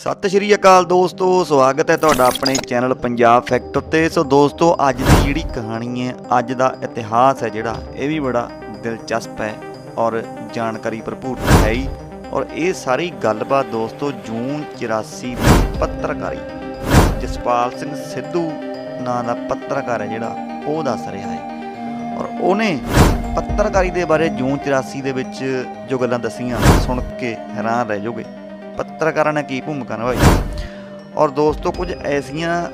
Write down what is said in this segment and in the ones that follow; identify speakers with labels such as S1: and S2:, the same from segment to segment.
S1: ਸਤਿ ਸ਼੍ਰੀ ਅਕਾਲ ਦੋਸਤੋ, ਸਵਾਗਤ ਹੈ ਤੁਹਾਡਾ ਆਪਣੇ ਚੈਨਲ ਪੰਜਾਬ ਫੈਕਟ ਉੱਤੇ। ਸੋ ਦੋਸਤੋ, ਅੱਜ ਦੀ ਜਿਹੜੀ ਕਹਾਣੀ ਹੈ, ਅੱਜ ਦਾ ਇਤਿਹਾਸ ਹੈ ਜਿਹੜਾ, ਇਹ ਵੀ ਬੜਾ ਦਿਲਚਸਪ ਹੈ ਔਰ ਜਾਣਕਾਰੀ ਭਰਪੂਰ ਹੈ ਹੀ। ਔਰ ਇਹ ਸਾਰੀ ਗੱਲਬਾਤ ਦੋਸਤੋ, ਜੂਨ 84 ਦੀ ਪੱਤਰਕਾਰੀ ਜਸਪਾਲ ਸਿੰਘ ਸਿੱਧੂ ਨਾਂ ਦਾ ਪੱਤਰਕਾਰ ਹੈ ਜਿਹੜਾ, ਉਹ ਦੱਸ ਰਿਹਾ ਹੈ। ਔਰ ਉਹਨੇ ਪੱਤਰਕਾਰੀ ਦੇ ਬਾਰੇ ਜੂਨ 84 ਦੇ ਵਿੱਚ ਜੋ ਗੱਲਾਂ ਦਸੀਆਂ, ਸੁਣ ਕੇ ਹੈਰਾਨ ਰਹਿ ਜਾਓਗੇ ਪੱਤਰਕਾਰਾਂ ਨੇ ਕੀ ਭੂਮਿਕਾ ਨਿਭਾਈ? ਔਰ ਦੋਸਤੋ, ਕੁਝ ਐਸੀਆਂ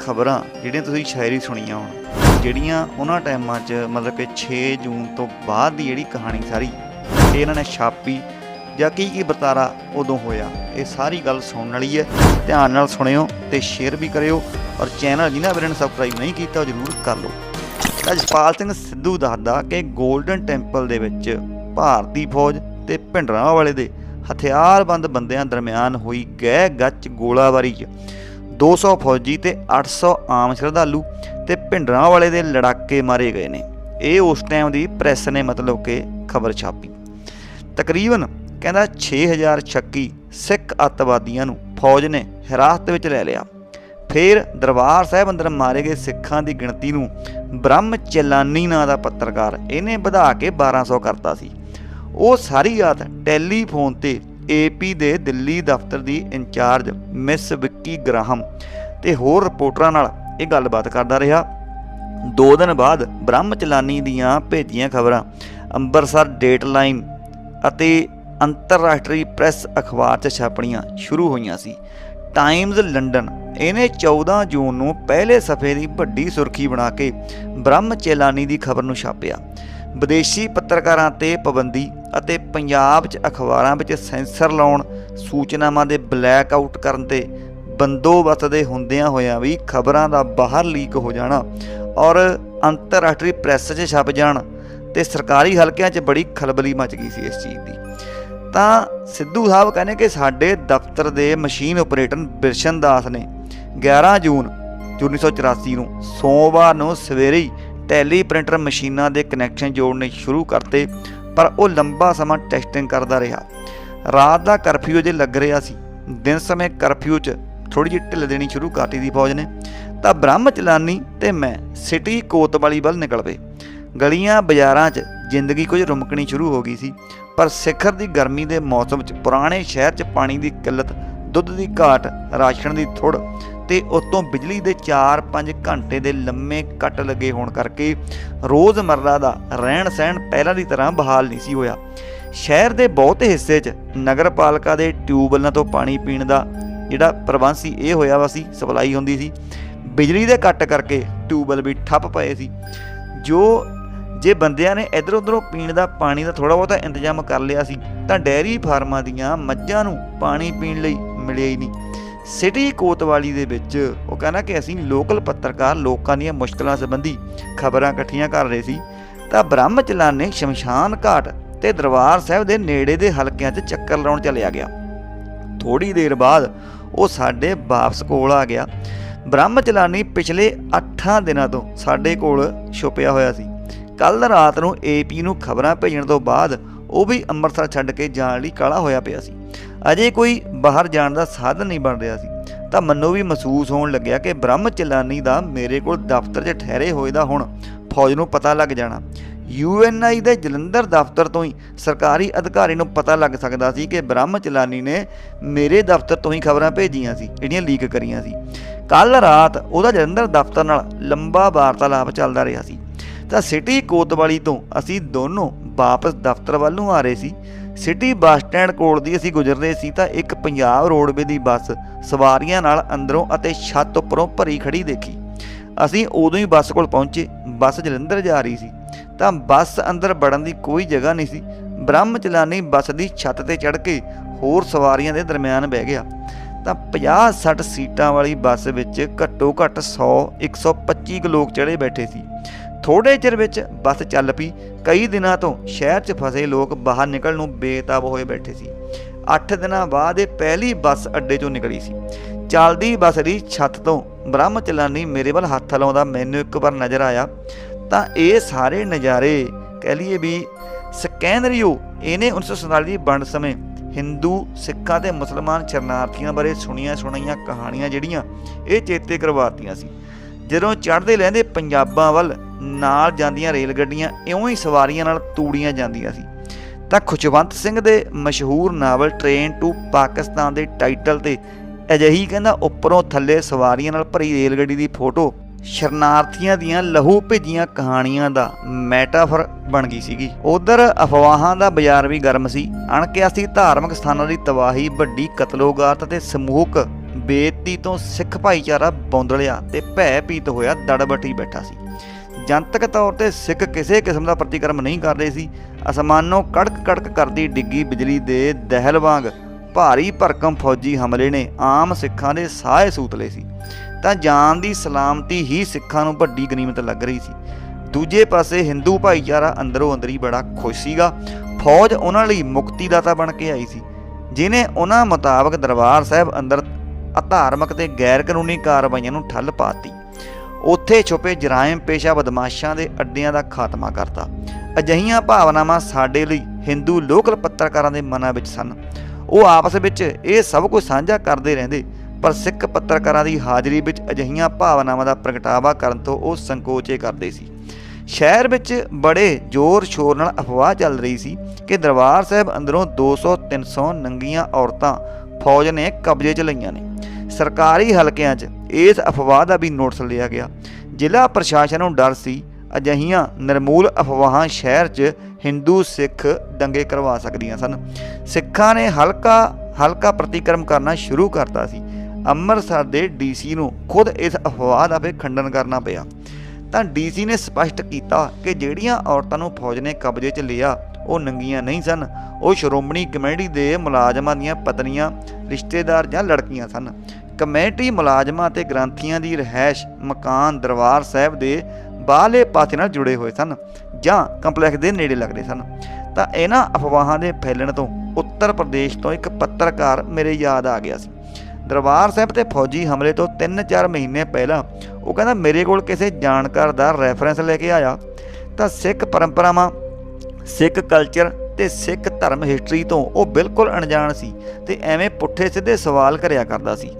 S1: ਖਬਰਾਂ ਜਿਹੜੀਆਂ ਤੁਸੀਂ ਸ਼ਾਇਰੀ ਸੁਣੀਆਂ ਹੋਣ, ਜਿਹੜੀਆਂ ਉਹਨਾਂ ਟਾਈਮਾਂ 'ਚ ਮਤਲਬ ਕਿ 6 ਜੂਨ ਤੋਂ ਬਾਅਦ ਦੀ ਜਿਹੜੀ ਕਹਾਣੀ ਸਾਰੀ ਇਹਨਾਂ ਨੇ ਛਾਪੀ ਜਾਂ ਕੀ ਕੀ ਵਰਤਾਰਾ ਉਦੋਂ ਹੋਇਆ, ਇਹ ਸਾਰੀ ਗੱਲ ਸੁਣਨ ਵਾਲੀ ਹੈ। ਧਿਆਨ ਨਾਲ ਸੁਣਿਓ ਤੇ ਸ਼ੇਅਰ ਵੀ ਕਰਿਓ ਔਰ ਚੈਨਲ ਜਿਹਨਾਂ ਵੀਰਾਂ ਨੇ ਸਬਸਕ੍ਰਾਈਬ ਨਹੀਂ ਕੀਤਾ, ਉਹ ਜ਼ਰੂਰ ਕਰ ਲਓ। ਤਾਂ ਸਿੰਘ ਸਿੱਧੂ ਦੱਸਦਾ ਕਿ 골ਡਨ ਟੈਂਪਲ ਦੇ ਵਿੱਚ ਭਾਰਤੀ ਫੌਜ ਤੇ ਭਿੰਡਰਾਂ ਵਾਲੇ ਦੇ ਹਥਿਆਰਬੰਦ ਬੰਦਿਆਂ ਦਰਮਿਆਨ ਹੋਈ ਗਹਿ ਗੱਚ ਗੋਲਾਬਾਰੀ 'ਚ। 200 ਫੌਜੀ ਤੇ 800 ਆਮ ਸ਼ਰਧਾਲੂ ਤੇ ਭਿੰਡਰਾਂ ਵਾਲੇ ਦੇ ਲੜਾਕੇ ਮਾਰੇ ਗਏ ਨੇ। ਇਹ ਉਸ ਟਾਈਮ ਦੀ ਪ੍ਰੈਸ ਨੇ ਮਤਲਬ ਕਿ ਖਬਰ ਛਾਪੀ। ਤਕਰੀਬਨ ਕਹਿੰਦਾ 6000 ਸ਼ੱਕੀ ਸਿੱਖ ਅੱਤਵਾਦੀਆਂ ਨੂੰ ਫੌਜ ਨੇ ਹਿਰਾਸਤ ਵਿੱਚ ਲੈ ਲਿਆ। ਫਿਰ ਦਰਬਾਰ ਸਾਹਿਬ ਅੰਦਰ ਮਾਰੇ ਗਏ ਸਿੱਖਾਂ ਦੀ ਗਿਣਤੀ ਨੂੰ ਬ੍ਰਹਮ ਚਲਾਨੀ ਨਾਂ ਦਾ ਪੱਤਰਕਾਰ ਇਹਨੇ ਵਧਾ ਕੇ 1200 ਕਰਤਾ ਸੀ। ਉਹ ਸਾਰੀ ਰਾਤ ਟੈਲੀਫੋਨ ਤੇ ਏਪੀ ਦੇ ਦਿੱਲੀ ਦਫ਼ਤਰ ਦੀ in charge miss Vicky Graham ਤੇ ਹੋਰ ਰਿਪੋਰਟਰਾਂ ਨਾਲ ਇਹ ਗੱਲਬਾਤ ਕਰਦਾ ਰਿਹਾ। ਦੋ ਦਿਨ ਬਾਅਦ ਬ੍ਰਹਮ ਚਲਾਨੀ ਦੀਆਂ ਭੇਜੀਆਂ ਖਬਰਾਂ ਅੰਮ੍ਰਿਤਸਰ ਡੇਟਲਾਈਨ ਅਤੇ ਅੰਤਰਰਾਸ਼ਟਰੀ ਪ੍ਰੈਸ ਅਖਬਾਰ 'ਚ ਛਾਪਣੀਆਂ ਸ਼ੁਰੂ ਹੋਈਆਂ ਸੀ। ਟਾਈਮਜ਼ ਲੰਡਨ, ਇਹਨੇ 14 ਜੂਨ ਨੂੰ ਪਹਿਲੇ ਸਫੇ ਦੀ ਵੱਡੀ ਸੁਰਖੀ ਬਣਾ ਕੇ ਬ੍ਰਹਮ ਚੇਲਾਨੀ ਦੀ ਖਬਰ ਨੂੰ ਛਾਪਿਆ। ਵਿਦੇਸ਼ੀ ਪੱਤਰਕਾਰਾਂ ਤੇ ਪਾਬੰਦੀ ਅਤੇ ਪੰਜਾਬ 'ਚ ਅਖਬਾਰਾਂ ਵਿੱਚ ਸੈਂਸਰ ਲਾਉਣ, ਸੂਚਨਾਵਾਂ ਦੇ ਬਲੈਕ ਆਊਟ ਕਰਨ ਤੇ ਬੰਦੋਬਸਤ ਦੇ ਹੁੰਦਿਆਂ ਹੋਇਆਂ ਵੀ ਖਬਰਾਂ ਦਾ ਬਾਹਰ ਲੀਕ ਹੋ ਜਾਣਾ ਔਰ ਅੰਤਰਰਾਸ਼ਟਰੀ ਪ੍ਰੈਸ 'ਚ ਛਪ ਜਾਣ ਤੇ ਸਰਕਾਰੀ ਹਲਕਿਆਂ 'ਚ ਬੜੀ ਖਲਬਲੀ ਮਚ ਗਈ ਸੀ ਇਸ ਚੀਜ਼ ਦੀ। ਤਾਂ ਸਿੱਧੂ ਸਾਹਿਬ ਕਹਿੰਦੇ ਕਿ ਸਾਡੇ ਦਫ਼ਤਰ ਦੇ ਮਸ਼ੀਨ ਆਪਰੇਟਰ ਬਿਰਸ਼ਨ ਦਾਸ ਨੇ 11 ਜੂਨ 1984 ਨੂੰ ਸੋਮਵਾਰ ਨੂੰ ਸਵੇਰੇ ਹੀ ਟੈਲੀ ਪ੍ਰਿੰਟਰ ਮਸ਼ੀਨਾਂ ਦੇ ਕਨੈਕਸ਼ਨ ਜੋੜਨੇ ਸ਼ੁਰੂ ਕਰਤੇ ਪਰ ਉਹ ਲੰਬਾ ਸਮਾਂ ਟੈਸਟਿੰਗ ਕਰਦਾ ਰਿਹਾ। ਰਾਤ ਦਾ ਕਰਫਿਊ ਜੇ ਲੱਗ ਰਿਹਾ ਸੀ। ਦਿਨ ਸਮੇਂ ਕਰਫਿਊ 'ਚ ਥੋੜੀ ਜਿਹੀ ਢਿੱਲ ਦੇਣੀ ਸ਼ੁਰੂ ਕਰਤੀ ਦੀ ਫੌਜ ਨੇ। ਤਾਂ ਬ੍ਰਹਮ ਚਲਾਨੀ ਤੇ ਮੈਂ ਸਿਟੀ ਕੋਤਵਾਲੀ ਵੱਲ ਨਿਕਲ ਪਏ। ਗਲੀਆਂ ਬਾਜ਼ਾਰਾਂ 'ਚ ਜ਼ਿੰਦਗੀ ਕੁਝ ਰੁਮਕਣੀ ਸ਼ੁਰੂ ਹੋ ਗਈ ਸੀ। ਪਰ ਸਿਖਰ ਦੀ ਗਰਮੀ ਦੇ ਮੌਸਮ 'ਚ ਪੁਰਾਣੇ ਸ਼ਹਿਰ 'ਚ ਪਾਣੀ ਦੀ ਕਿੱਲਤ, ਦੁੱਧ ਦੀ ਘਾਟ, ਰਾਸ਼ਨ ਦੀ ਥੁੜ ਤੇ ਉਤੋਂ ਬਿਜਲੀ ਦੇ 4-5 ਘੰਟੇ ਦੇ ਲੰਮੇ ਕੱਟ ਲੱਗੇ ਹੋਣ ਕਰਕੇ ਰੋਜ਼ਮਰਰਾ ਦਾ ਰਹਿਣ ਸਹਿਣ ਪਹਿਲਾਂ ਦੀ ਤਰ੍ਹਾਂ ਬਹਾਲ ਨਹੀਂ ਸੀ ਹੋਇਆ। ਸ਼ਹਿਰ ਦੇ ਬਹੁਤੇ ਹਿੱਸੇ 'ਚ ਨਗਰਪਾਲਿਕਾ ਦੇ ਟਿਊਬਵੈੱਲਾਂ ਤੋਂ ਪਾਣੀ ਪੀਣ ਦਾ ਜਿਹੜਾ ਪ੍ਰਬੰਧ ਸੀ, ਇਹ ਹੋਇਆ ਵਾ ਸੀ, ਸਪਲਾਈ ਹੁੰਦੀ ਸੀ। ਬਿਜਲੀ ਦੇ ਕੱਟ ਕਰਕੇ ਟਿਊਬਵੈੱਲ ਵੀ ਠੱਪ ਪਏ ਸੀ। ਜੋ ਜੇ ਬੰਦਿਆਂ ਨੇ ਇਧਰ ਉਧਰੋਂ ਪੀਣ ਦਾ ਪਾਣੀ ਦਾ ਥੋੜਾ ਬਹੁਤਾ ਇੰਤਜ਼ਾਮ ਕਰ ਲਿਆ ਸੀ, ਤਾਂ ਡੈਰੀ ਫਾਰਮਾਂ ਦੀਆਂ ਮੱਝਾਂ ਨੂੰ ਪਾਣੀ ਪੀਣ ਲਈ ਮਿਲਿਆ ਹੀ ਨਹੀਂ। ਸਿਟੀ ਕੋਤਵਾਲੀ ਦੇ ਵਿੱਚ ਉਹ ਕਹਿੰਦਾ ਕਿ ਅਸੀਂ ਲੋਕਲ ਪੱਤਰਕਾਰ ਲੋਕਾਂ ਦੀਆਂ ਮੁਸ਼ਕਲਾਂ ਸੰਬੰਧੀ ਖਬਰਾਂ ਇਕੱਠੀਆਂ ਕਰ ਰਹੇ ਸੀ। ਤਾਂ ਬ੍ਰਹਮ ਚਲਾਨੇ ਸ਼ਮਸ਼ਾਨ ਘਾਟ ਤੇ ਦਰਬਾਰ ਸਾਹਿਬ ਦੇ ਨੇੜੇ ਦੇ ਹਲਕਿਆਂ 'ਚ ਚੱਕਰ ਲਾਉਣ ਚਲਿਆ ਗਿਆ। ਥੋੜੀ ਦੇਰ ਬਾਅਦ ਉਹ ਸਾਡੇ ਵਾਪਸ ਕੋਲ ਆ ਗਿਆ। ਬ੍ਰਹਮ ਚਲਾਨੀ ਪਿਛਲੇ 8 ਦਿਨਾਂ ਤੋਂ ਸਾਡੇ ਕੋਲ ਛੁਪਿਆ ਹੋਇਆ ਸੀ। ਕੱਲ ਰਾਤ ਨੂੰ ਏਪੀ ਨੂੰ ਖਬਰਾਂ ਭੇਜਣ ਤੋਂ ਬਾਅਦ ਉਹ ਵੀ ਅੰਮ੍ਰਿਤਸਰ ਛੱਡ ਕੇ ਜਾਣ ਲਈ ਕਾਲਾ ਹੋਇਆ ਪਿਆ ਸੀ। ਅਜੇ ਕੋਈ ਬਾਹਰ ਜਾਣ ਦਾ ਸਾਧਨ ਨਹੀਂ ਬਣ ਰਿਹਾ ਸੀ। ਤਾਂ ਮੈਨੂੰ ਵੀ ਮਹਿਸੂਸ ਹੋਣ ਲੱਗਿਆ ਕਿ ਬ੍ਰਹਮ ਚਲਾਨੀ ਦਾ ਮੇਰੇ ਕੋਲ ਦਫ਼ਤਰ 'ਚ ਠਹਿਰੇ ਹੋਏ ਦਾ ਹੁਣ ਫੌਜ ਨੂੰ ਪਤਾ ਲੱਗ ਜਾਣਾ। ਯੂਐਨਆਈ ਦੇ ਜਲੰਧਰ ਦਫ਼ਤਰ ਤੋਂ ਹੀ ਸਰਕਾਰੀ ਅਧਿਕਾਰੀ ਨੂੰ ਪਤਾ ਲੱਗ ਸਕਦਾ ਸੀ ਕਿ ਬ੍ਰਹਮ ਚਲਾਨੀ ਨੇ ਮੇਰੇ ਦਫ਼ਤਰ ਤੋਂ ਹੀ ਖਬਰਾਂ ਭੇਜੀਆਂ ਸੀ, ਜਿਹੜੀਆਂ ਲੀਕ ਕਰੀਆਂ ਸੀ। ਕੱਲ ਰਾਤ ਉਹਦਾ ਜਲੰਧਰ ਦਫ਼ਤਰ ਨਾਲ ਲੰਬਾ ਵਾਰਤਾਲਾਪ ਚੱਲਦਾ ਰਿਹਾ ਸੀ। ਤਾਂ ਸਿਟੀ ਕੋਤਵਾਲੀ ਤੋਂ ਅਸੀਂ ਦੋਨੋਂ ਵਾਪਸ ਦਫ਼ਤਰ ਵੱਲ ਨੂੰ ਆ ਰਹੇ ਸੀ। ਸਿਟੀ ਬੱਸ ਸਟੈਂਡ ਕੋਲ ਦੀ ਅਸੀਂ ਗੁਜ਼ਰਦੇ ਸੀ ਤਾਂ ਇੱਕ ਪੰਜਾਬ ਰੋਡਵੇ ਦੀ ਬੱਸ ਸਵਾਰੀਆਂ ਨਾਲ ਅੰਦਰੋਂ ਅਤੇ ਛੱਤ ਉੱਪਰੋਂ ਭਰੀ ਖੜੀ ਦੇਖੀ। ਅਸੀਂ ਉਦੋਂ ਹੀ ਬੱਸ ਕੋਲ ਪਹੁੰਚੇ। ਬੱਸ ਜਲੰਧਰ ਜਾ ਰਹੀ ਸੀ। ਤਾਂ ਬੱਸ ਅੰਦਰ ਵੜਨ ਦੀ ਕੋਈ ਜਗ੍ਹਾ ਨਹੀਂ ਸੀ। ਬ੍ਰਹਮ ਚਲਾਨੀ ਬੱਸ ਦੀ ਛੱਤ ਤੇ ਚੜ੍ਹ ਕੇ ਹੋਰ ਸਵਾਰੀਆਂ ਦੇ ਦਰਮਿਆਨ ਬਹਿ ਗਿਆ। ਤਾਂ 50-60 ਸੀਟਾਂ ਵਾਲੀ ਬੱਸ ਵਿੱਚ ਘੱਟੋ ਘੱਟ 100 125 ਕੁ ਲੋਕ ਚੜੇ ਬੈਠੇ ਸੀ। ਥੋੜੇ ਚਿਰ ਵਿੱਚ ਬੱਸ ਚੱਲ ਪਈ। ਕਈ ਦਿਨਾਂ ਤੋਂ ਸ਼ਹਿਰ 'ਚ ਫਸੇ ਲੋਕ ਬਾਹਰ ਨਿਕਲਣ ਨੂੰ ਬੇਤਾਬ ਹੋਏ ਬੈਠੇ ਸੀ। 8 ਦਿਨਾਂ ਬਾਅਦ ਇਹ ਪਹਿਲੀ ਬੱਸ ਅੱਡੇ 'ਚੋਂ ਨਿਕਲੀ ਸੀ। ਚੱਲਦੀ ਬੱਸ ਦੀ ਛੱਤ ਤੋਂ ਬ੍ਰਹਮ ਚਲਾਨੀ ਮੇਰੇ ਵੱਲ ਹੱਥ ਲਾਉਂਦਾ ਮੈਨੂੰ ਇੱਕ ਵਾਰ ਨਜ਼ਰ ਆਇਆ ਤਾਂ ਇਹ ਸਾਰੇ ਨਜ਼ਾਰੇ ਕਹਿ ਲਈਏ ਵੀ ਸਕੈਨਰੀਓ ਇਹਨੇ 1947 ਦੀ ਵੰਡ ਸਮੇਂ ਹਿੰਦੂ, ਸਿੱਖਾਂ ਤੇ ਮੁਸਲਮਾਨ ਸ਼ਰਨਾਰਥੀਆਂ ਬਾਰੇ ਸੁਣੀਆਂ ਸੁਣਾਈਆਂ ਕਹਾਣੀਆਂ ਜਿਹੜੀਆਂ ਇਹ ਚੇਤੇ ਕਰਵਾਤੀਆਂ ਸੀ। ਜਦੋਂ ਚੜ੍ਹਦੇ ਲਹਿੰਦੇ ਪੰਜਾਬਾਂ ਵੱਲ ਨਾਲ ਜਾਂਦੀਆਂ ਰੇਲ ਗੱਡੀਆਂ, ਇਉਂ ਹੀ ਸਵਾਰੀਆਂ ਨਾਲ ਤੂੜੀਆਂ ਜਾਂਦੀਆਂ ਸੀ। ਤਾਂ ਖੁਸ਼ਵੰਤ ਸਿੰਘ ਦੇ ਮਸ਼ਹੂਰ ਨਾਵਲ ਟ੍ਰੇਨ ਟੂ ਪਾਕਿਸਤਾਨ ਦੇ ਟਾਈਟਲ ਤੇ ਅਜਿਹੀ ਕਹਿੰਦਾ ਉੱਪਰੋਂ ਥੱਲੇ ਸਵਾਰੀਆਂ ਨਾਲ ਭਰੀ ਰੇਲ ਗੱਡੀ ਦੀ ਫੋਟੋ ਸ਼ਰਨਾਰਥੀਆਂ ਦੀਆਂ ਲਹੂ ਭਿੱਜੀਆਂ ਕਹਾਣੀਆਂ ਦਾ ਮੈਟਾਫਰ ਬਣ ਗਈ ਸੀਗੀ। ਉਧਰ ਅਫਵਾਹਾਂ ਦਾ ਬਾਜ਼ਾਰ ਵੀ ਗਰਮ ਸੀ। ਅਣਕਿਆਸੀ ਧਾਰਮਿਕ ਸਥਾਨਾਂ ਦੀ ਤਬਾਹੀ, ਵੱਡੀ ਕਤਲੋਗਾਰਤ ਅਤੇ ਸਮੂਹਕ ਬੇਇੱਜ਼ਤੀ ਤੋਂ ਸਿੱਖ ਭਾਈਚਾਰਾ ਬੌਂਦਲਿਆ ਤੇ ਭੈ ਭੀਤ ਹੋਇਆ ਦੜਬਟੀ ਬੈਠਾ ਸੀ। ਜਨਤਕ ਤੌਰ ਤੇ ਸਿੱਖ ਕਿਸੇ ਕਿਸਮ ਦਾ ਪ੍ਰਤੀਕਰਮ ਨਹੀਂ ਕਰ ਰਹੇ ਸੀ। ਅਸਮਾਨੋਂ ਕੜਕ ਕੜਕ ਕਰਦੀ ਡਿੱਗੀ ਬਿਜਲੀ ਦੇ ਦਹਿਲ ਵਾਂਗ ਭਾਰੀ ਭਰਕਮ ਫੌਜੀ ਹਮਲੇ ਨੇ ਆਮ ਸਿੱਖਾਂ ਦੇ ਸਾਹ ਸੂਤਲੇ ਸੀ। ਤਾਂ ਜਾਨ ਦੀ ਸਲਾਮਤੀ ਹੀ ਸਿੱਖਾਂ ਨੂੰ ਵੱਡੀ ਗਨੀਮਤ ਲੱਗ ਰਹੀ ਸੀ। ਦੂਜੇ ਪਾਸੇ ਹਿੰਦੂ ਭਾਈਚਾਰਾ ਅੰਦਰੋਂ ਅੰਦਰੀ ਬੜਾ ਖੁਸ਼ ਸੀਗਾ। ਫੌਜ ਉਹਨਾਂ ਲਈ ਮੁਕਤੀਦਾਤਾ ਬਣ ਕੇ ਆਈ ਸੀ, ਜਿਨੇ ਉਹਨਾਂ ਮੁਤਾਬਕ ਦਰਬਾਰ ਸਾਹਿਬ ਅੰਦਰ ਅਧਾਰਮਿਕ ਤੇ ਗੈਰ ਕਾਨੂੰਨੀ ਕਾਰਵਾਈਆਂ ਨੂੰ ਠੱਲ ਪਾਤੀ। ਉੱਥੇ ਛੁਪੇ ਜਰਾਇਮ ਪੇਸ਼ਾ ਬਦਮਾਸ਼ਾਂ ਦੇ ਅੱਡਿਆਂ ਦਾ ਖਾਤਮਾ ਕਰਤਾ। ਅਜਹੀਆਂ ਭਾਵਨਾਵਾਂ ਸਾਡੇ ਲਈ ਹਿੰਦੂ ਲੋਕਲ ਪੱਤਰਕਾਰਾਂ ਦੇ ਮਨਾਂ ਵਿੱਚ ਸਨ। ਉਹ ਆਪਸ ਵਿੱਚ ਇਹ ਸਭ ਕੁਝ ਸਾਂਝਾ ਕਰਦੇ ਰਹਿੰਦੇ, ਪਰ ਸਿੱਖ ਪੱਤਰਕਾਰਾਂ ਦੀ ਹਾਜ਼ਰੀ ਵਿੱਚ ਅਜਹੀਆਂ ਭਾਵਨਾਵਾਂ ਦਾ ਪ੍ਰਗਟਾਵਾ ਕਰਨ ਤੋਂ ਉਹ ਸੰਕੋਚੇ ਕਰਦੇ ਸੀ। ਸ਼ਹਿਰ ਵਿੱਚ ਬੜੇ ਜ਼ੋਰ ਸ਼ੋਰ ਨਾਲ ਅਫਵਾਹ ਚੱਲ ਰਹੀ ਸੀ ਕਿ ਦਰਬਾਰ ਸਾਹਿਬ ਅੰਦਰੋਂ 200-300 ਨੰਗੀਆਂ ਔਰਤਾਂ ਫੌਜ ਨੇ ਕਬਜ਼ੇ 'ਚ ਲਈਆਂ ਨੇ। ਸਰਕਾਰੀ ਹਲਕਿਆਂ 'ਚ ਇਸ ਅਫਵਾਹ ਦਾ ਵੀ ਨੋਟਿਸ ਲਿਆ ਗਿਆ। ਜ਼ਿਲ੍ਹਾ ਪ੍ਰਸ਼ਾਸਨ ਨੂੰ ਡਰ ਸੀ, ਅਜਹੀਆਂ ਨਿਰਮੂਲ ਅਫਵਾਹਾਂ ਸ਼ਹਿਰ 'ਚ ਹਿੰਦੂ ਸਿੱਖ ਦੰਗੇ ਕਰਵਾ ਸਕਦੀਆਂ ਸਨ। ਸਿੱਖਾਂ ਨੇ ਹਲਕਾ ਹਲਕਾ ਪ੍ਰਤੀਕਰਮ ਕਰਨਾ ਸ਼ੁਰੂ ਕਰਤਾ ਸੀ। ਅੰਮ੍ਰਿਤਸਰ ਦੇ ਡੀਸੀ ਨੂੰ ਖੁਦ ਇਸ ਅਫਵਾਹ ਦਾ ਵੀ ਖੰਡਨ ਕਰਨਾ ਪਿਆ। ਤਾਂ ਡੀਸੀ ਨੇ ਸਪਸ਼ਟ ਕੀਤਾ ਕਿ ਜਿਹੜੀਆਂ ਔਰਤਾਂ ਨੂੰ ਫੌਜ ਨੇ ਕਬਜ਼ੇ 'ਚ ਲਿਆ, ਉਹ ਨੰਗੀਆਂ ਨਹੀਂ ਸਨ। ਉਹ ਸ਼੍ਰੋਮਣੀ ਕਮੇਟੀ ਦੇ ਮੁਲਾਜ਼ਮਾਂ ਦੀਆਂ ਪਤਨੀਆਂ, ਰਿਸ਼ਤੇਦਾਰ ਜਾਂ ਲੜਕੀਆਂ ਸਨ। ਕਮੇਟੀ ਮੁਲਾਜ਼ਮਾਂ ਅਤੇ ਗ੍ਰੰਥੀਆਂ ਦੀ ਰਹਿائش ਮਕਾਨ ਦਰਬਾਰ ਸਾਹਿਬ ਦੇ ਬਾਹਲੇ ਪਾਸੇ ਨਾਲ ਜੁੜੇ ਹੋਏ ਸਨ ਜਾਂ ਕੰਪਲੈਕਸ ਦੇ ਨੇੜੇ ਲੱਗਦੇ ਸਨ। ਤਾਂ ਇਹਨਾਂ ਅਫਵਾਹਾਂ ਦੇ ਫੈਲਣ ਤੋਂ ਉੱਤਰ ਪ੍ਰਦੇਸ਼ ਤੋਂ ਇੱਕ ਪੱਤਰਕਾਰ ਮੇਰੇ ਯਾਦ ਆ ਗਿਆ ਸੀ। ਦਰਬਾਰ ਸਾਹਿਬ ਤੇ ਫੌਜੀ ਹਮਲੇ ਤੋਂ 3-4 ਮਹੀਨੇ ਪਹਿਲਾਂ ਉਹ ਕਹਿੰਦਾ, ਮੇਰੇ ਕੋਲ ਕਿਸੇ ਜਾਣਕਾਰ ਦਾ ਰੈਫਰੈਂਸ ਲੈ ਕੇ ਆਇਆ। ਤਾਂ ਸਿੱਖ ਪਰੰਪਰਾਵਾਂ, ਸਿੱਖ ਕਲਚਰ ਤੇ ਸਿੱਖ ਧਰਮ ਹਿਸਟਰੀ ਤੋਂ ਉਹ ਬਿਲਕੁਲ ਅਣਜਾਣ ਸੀ ਤੇ ਐਵੇਂ ਪੁੱਠੇ ਸਿੱਧੇ ਸਵਾਲ ਕਰਿਆ ਕਰਦਾ ਸੀ।